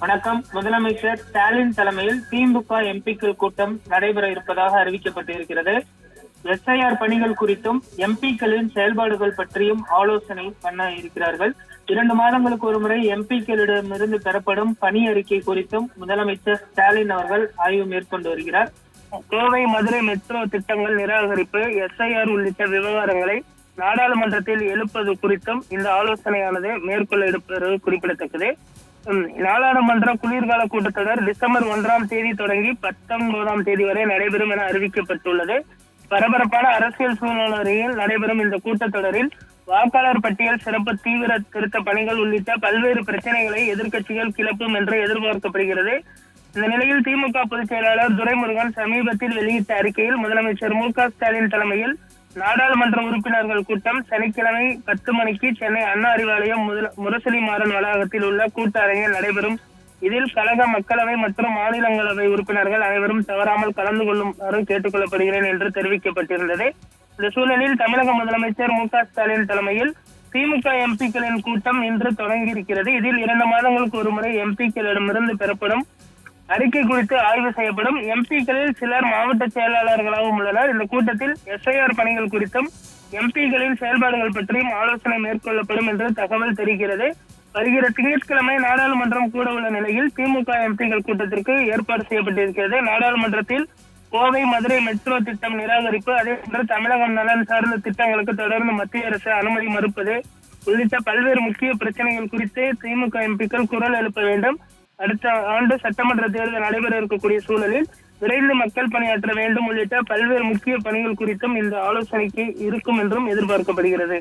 வணக்கம். முதலமைச்சர் ஸ்டாலின் தலைமையில் திமுக எம்பிக்கள் கூட்டம் நடைபெற இருப்பதாக அறிவிக்கப்பட்டிருக்கிறது. எஸ்ஐஆர் பணிகள் குறித்தும் எம்பிக்களின் செயல்பாடுகள் பற்றியும் ஆலோசனை பண்ண இருக்கிறார்கள். இரண்டு மாதங்களுக்கு ஒருமுறை எம்பிக்களிடமிருந்து பெறப்படும் பணி அறிக்கை குறித்தும் முதலமைச்சர் ஸ்டாலின் அவர்கள் ஆய்வு மேற்கொண்டு வருகிறார். கோவை மதுரை மெட்ரோ திட்டங்கள் நிராகரிப்பு எஸ்ஐஆர் உள்ளிட்ட விவகாரங்களை நாடாளுமன்றத்தில் எழுப்பது குறித்தும் இந்த ஆலோசனையானது மேற்கொள்ள எடுப்பது குறிப்பிடத்தக்கது. நாடாளுமன்ற குளிர்கால கூட்டத்தொடர் டிசம்பர் ஒன்றாம் தேதி தொடங்கி பத்தொன்பதாம் தேதி வரை நடைபெறும் என அறிவிக்கப்பட்டுள்ளது. பரபரப்பான அரசியல் சூழ்நிலையில் நடைபெறும் இந்த கூட்டத்தொடரில் வாக்காளர் பட்டியல் சிறப்பு தீவிர திருத்த பணிகள் உள்ளிட்ட பல்வேறு பிரச்சனைகளை எதிர்க்கட்சிகள் கிளப்பும் என்று எதிர்பார்க்கப்படுகிறது. இந்த நிலையில் திமுக பொதுச் செயலாளர் துரைமுருகன் சமீபத்தில் வெளியிட்ட அறிக்கையில் முதலமைச்சர் மு க ஸ்டாலின் தலைமையில் நாடாளுமன்ற உறுப்பினர்கள் கூட்டம் சனிக்கிழமை பத்து மணிக்கு சென்னை அண்ணா அறிவாலயம் முதல- முரசொலி மாறன் வளாகத்தில் உள்ள கூட்டரங்கில் நடைபெறும். இதில் கழக மக்களவை மற்றும் மாநிலங்களவை உறுப்பினர்கள் அனைவரும் தவறாமல் கலந்து கொள்ளுமாறு கேட்டுக் கொள்ளப்படுகிறேன் என்று தெரிவிக்கப்பட்டிருந்தது. இந்த சூழலில் தமிழக முதலமைச்சர் மு ஸ்டாலின் தலைமையில் திமுக எம்பிக்களின் கூட்டம் இன்று தொடங்கி இருக்கிறது இதில் இரண்டு மாதங்களுக்கு ஒருமுறை எம்பிக்களிடமிருந்து பெறப்படும் அறிக்கை குறித்து ஆய்வு செய்யப்படும் எம்பிக்களில் சிலர் மாவட்ட செயலாளர்களாகவும் உள்ளனர். இந்த கூட்டத்தில் எஸ்ஐஆர் பணிகள் குறித்தும் எம்பிக்களின் செயல்பாடுகள் பற்றியும் ஆலோசனை மேற்கொள்ளப்படும் என்று தகவல் தெரிகிறது. வருகிற திங்கட்கிழமை நாடாளுமன்றம் கூட உள்ள நிலையில் திமுக எம்பிக்கள் கூட்டத்திற்கு ஏற்பாடு செய்யப்பட்டிருக்கிறது. நாடாளுமன்றத்தில் கோவை மதுரை மெட்ரோ திட்டம் நிராகரிப்பு அதே போன்று தமிழகம் நலன் சார்ந்த திட்டங்களுக்கு தொடர்ந்து மத்திய அரசு அனுமதி மறுப்பது உள்ளிட்ட பல்வேறு முக்கிய பிரச்சனைகள் குறித்து திமுக எம்பிக்கள் குரல் எழுப்ப வேண்டும். அடுத்த ஆண்டு சட்டமன்ற தேர்தல் நடைபெற இருக்கக்கூடிய சூழலில் விரைந்து மக்கள் பணியாற்ற வேண்டும் உள்ளிட்ட பல்வேறு முக்கிய பணிகள் குறித்தும் இந்த ஆலோசனைக்கு இருக்கும் என்றும் எதிர்பார்க்கப்படுகிறது.